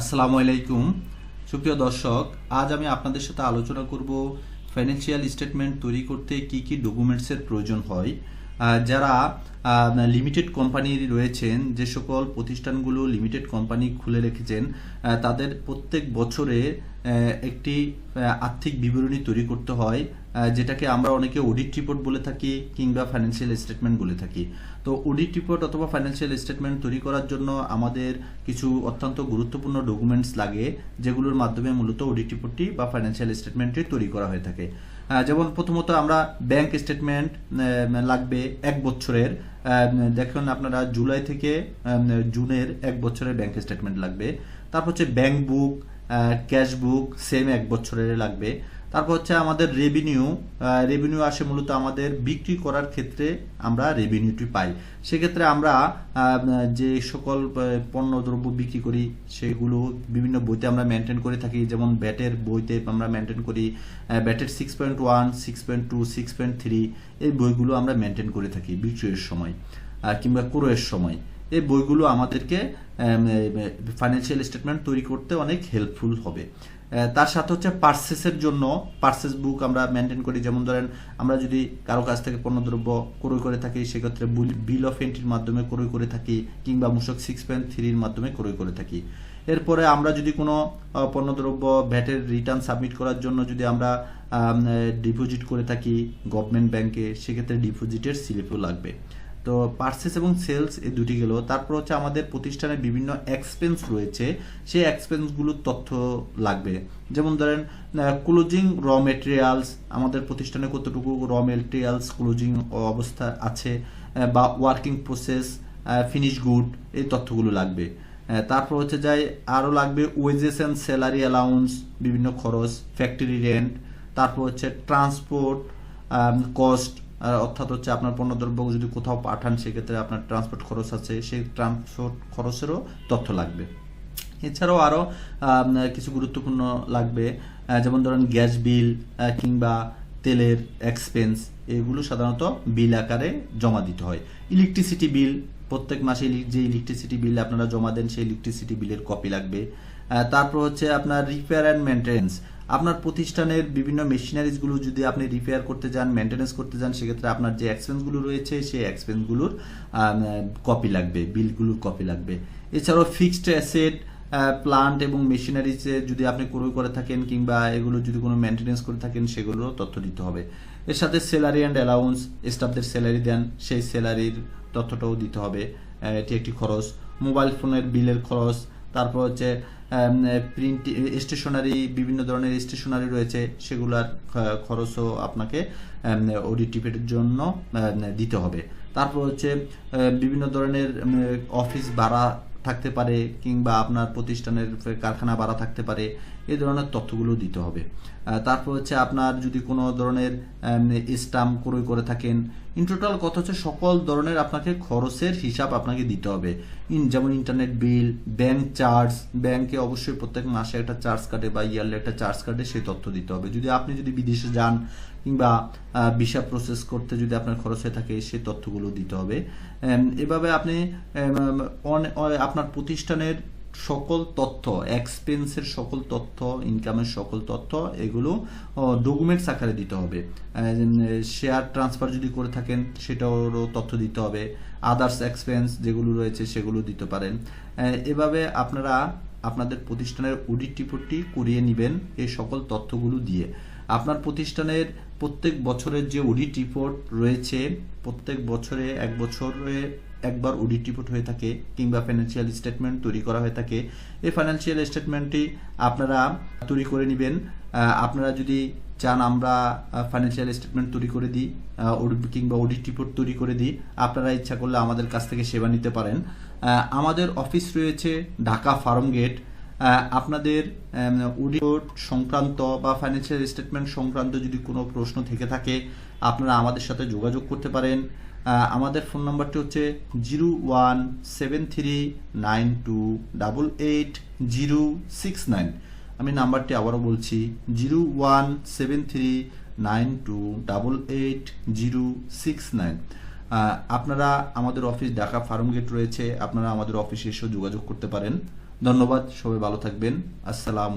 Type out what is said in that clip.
আসসালামু আলাইকুম। সুপ্রিয় দর্শক, আজ আমি আপনাদের সাথে আলোচনা করব ফাইন্যান্সিয়াল স্টেটমেন্ট তৈরি করতে কি কি ডকুমেন্টসের প্রয়োজন হয়। যারা লিমিটেড কোম্পানি রয়েছেন, যে সকল প্রতিষ্ঠানগুলো লিমিটেড কোম্পানি খুলে রেখেছেন তাদের প্রত্যেক বছরে একটি আর্থিক বিবরণী তৈরি করতে হয় যেটাকে আমরা অনেকে অডিট রিপোর্ট বলে থাকি কিংবা ফাইন্যান্সিয়াল স্টেটমেন্ট বলে থাকি। তো অডিট রিপোর্ট অথবা ফাইন্যান্সিয়াল স্টেটমেন্ট তৈরি করার জন্য আমাদের কিছু অত্যন্ত গুরুত্বপূর্ণ ডকুমেন্টস লাগে, যেগুলোর মাধ্যমে মূলত অডিট রিপোর্টটি বা ফাইন্যান্সিয়াল স্টেটমেন্টটি তৈরি করা হয়ে থাকে। যেমন প্রথমত আমরা ব্যাংক স্টেটমেন্ট লাগবে এক বছরের। দেখুন আপনারা জুলাই থেকে জুনের এক বছরের ব্যাংক স্টেটমেন্ট লাগবে। তারপর হচ্ছে bank book cash book same এক বছরের লাগবে। তারপর হচ্ছে আমাদের রেভিনিউ রেভিনিউ আসে মূলত আমাদের বিক্রি করার ক্ষেত্রে আমরা রেভিনিউটি পাই। সেক্ষেত্রে আমরা যে সকল পণ্য দ্রব্য বিক্রি করি, সেগুলো বিভিন্ন বইতে আমরা মেনটেন করে থাকি। যেমন ব্যাটের বইতে আমরা মেনটেন করি ব্যাটের six point one six point two six point three এই বইগুলো আমরা মেনটেন করে থাকি বিক্রয়ের সময় কিংবা ক্রয়ের সময়। এই বইগুলো আমাদেরকে ফাইন্যান্সিয়াল স্টেটমেন্ট তৈরি করতে অনেক হেল্পফুল হবে। তার সাথে হচ্ছে পার্সেসের জন্য পার্সেস বুক আমরা মেনটেন করি। যেমন ধরেন, আমরা যদি কারও কাছ থেকে পণ্যদ্রব্য ক্রয় করে থাকি, সেক্ষেত্রে বিল অফ এন্ট্রির মাধ্যমে ক্রয় করে থাকি, কিংবা মূসক সিক্স পয়েন্ট থ্রির মাধ্যমে ক্রয় করে থাকি। এরপরে আমরা যদি কোনো পণ্যদ্রব্য ভ্যাটের রিটার্ন সাবমিট করার জন্য যদি আমরা ডিপোজিট করে থাকি গভর্নমেন্ট ব্যাংকে সেক্ষেত্রে ডিপোজিটের স্লিপও লাগবে। তো পার্সেস এবং সেলস এই দুটি গেল। তারপর হচ্ছে আমাদের প্রতিষ্ঠানের বিভিন্ন এক্সপেন্স রয়েছে। সেই এক্সপেন্সগুলোর তথ্য লাগবে। যেমন ধরেন ক্লোজিং র মেটেরিয়ালস আমাদের প্রতিষ্ঠানে কতটুকু র মেটেরিয়ালস ক্লোজিং অবস্থা আছে বা ওয়ার্কিং প্রসেস ফিনিশ গুড এই তথ্যগুলো লাগবে। তারপর হচ্ছে যাই আরও লাগবে ওয়েজেস অ্যান্ড স্যালারি অ্যালাউন্স বিভিন্ন খরচ ফ্যাক্টরি রেন্ট তারপর হচ্ছে ট্রান্সপোর্ট কস্ট অর্থাৎ হচ্ছে আপনার পণ্যদ্রব্য যদি কোথাও পাঠান, সেক্ষেত্রে আপনার ট্রান্সপোর্ট খরচ আছে, সেই ট্রান্সপোর্ট খরচেরও তথ্য লাগবে। এছাড়াও আরও কিছু গুরুত্বপূর্ণ লাগবে যেমন ধরেন গ্যাস বিল কিংবা তেলের এক্সপেন্স এগুলো সাধারণত বিল আকারে জমা দিতে হয়। ইলেকট্রিসিটি বিল প্রত্যেক মাসে যে ইলেকট্রিসিটি বিল আপনারা জমা দেন, সেই ইলেকট্রিসিটি বিলের কপি লাগবে। তারপর হচ্ছে আপনার রিপেয়ার অ্যান্ড মেনটেন্স আপনার প্রতিষ্ঠানের বিভিন্ন মেশিনারিজগুলো যদি আপনি রিপেয়ার করতে যান মেনটেন্স করতে যান, সেক্ষেত্রে আপনার যে এক্সপেন্সগুলো রয়েছে, সেই এক্সপেন্সগুলোর কপি লাগবে বিলগুলোর কপি লাগবে। এছাড়াও ফিক্সড অ্যাসেট প্লান্ট এবং মেশিনারিজে যদি আপনি ক্রয় করে থাকেন কিংবা এগুলো যদি কোনো মেনটেন্স করে থাকেন, সেগুলোরও তথ্য দিতে হবে। এর সাথে স্যালারি অ্যান্ড অ্যালাউন্স স্টাফদের স্যালারি দেন, সেই স্যালারির তথ্যটাও দিতে হবে। এটি একটি খরচ। মোবাইল ফোনের বিলের খরচ তারপর হচ্ছে প্রিন্ট স্টেশনারি বিভিন্ন ধরনের স্টেশনারি রয়েছে, সেগুলার খরচও আপনাকে অডিট জন্য দিতে হবে। তারপর হচ্ছে বিভিন্ন ধরনের অফিস ভাড়া থাকতে পারে, কিংবা আপনার প্রতিষ্ঠানের কারখানা ভাড়া থাকতে পারে এই ধরনের তথ্যগুলো দিতে হবে। তারপর হচ্ছে আপনার যদি কোনো ধরনের স্টাম্প ক্রয় করে থাকেন ইন টোটাল কথা হচ্ছে? সকল ধরনের আপনাকে খরচের হিসাব আপনাকে দিতে হবে। ইন, যেমন ইন্টারনেট বিল ব্যাংক চার্জ ব্যাংকে অবশ্যই প্রত্যেক মাসে একটা চার্জ কাটে বা ইয়ারলি একটা চার্জ কাটে, সেই তথ্য দিতে হবে। যদি আপনি যদি বিদেশে যান কিংবা ভিসা প্রসেস করতে যদি আপনার খরচ হয়ে থাকে, সেই তথ্যগুলো দিতে হবে। এভাবে আপনি আপনার প্রতিষ্ঠানের সকল তথ্য এক্সপেন্সের সকল তথ্য ইনকামের সকল তথ্য, এগুলো ডকুমেন্টস আকারে দিতে হবে। শেয়ার ট্রান্সফার যদি করে থাকেন, সেটারও তথ্য দিতে হবে। আদার্স এক্সপেন্স যেগুলো রয়েছে, সেগুলো দিতে পারেন। এভাবে আপনারা আপনাদের প্রতিষ্ঠানের অডিট রিপোর্টটি করিয়ে নেবেন, এই সকল তথ্যগুলো দিয়ে। আপনার প্রতিষ্ঠানের প্রত্যেক বছরের যে অডিট রিপোর্ট রয়েছে, প্রত্যেক বছরে এক বছরে একবার অডিট রিপোর্ট হয়ে থাকে কিংবা ফাইন্যান্সিয়াল স্টেটমেন্ট তৈরি করা হয়ে থাকে। এই ফাইন্যান্সিয়াল স্টেটমেন্টটি আপনারা তৈরি করে নেবেন। আপনারা যদি চান আমরা ফাইন্যান্সিয়াল স্টেটমেন্ট তৈরি করে দিই কিংবা অডিট রিপোর্ট তৈরি করে দিই, আপনারা ইচ্ছা করলে আমাদের কাছ থেকে সেবা নিতে পারেন। আমাদের অফিস রয়েছে ঢাকা ফার্ম গেট আপনাদের অডিট সংক্রান্ত বা ফাইন্যান্সিয়াল স্টেটমেন্ট সংক্রান্ত যদি কোনো প্রশ্ন থেকে থাকে, আপনারা আমাদের সাথে যোগাযোগ করতে পারেন। আমাদের ফোন নাম্বারটি হচ্ছে zero one seven three nine two double eight zero six nine আমি নাম্বারটি আবারও বলছি zero one seven three nine two double eight zero six nine আপনারা আমাদের অফিস ঢাকা ফার্ম গেট রয়েছে, আপনারা আমাদের অফিসে এসেও যোগাযোগ করতে পারেন। ধন্যবাদ সবাই ভালো থাকবেন। আসসালাম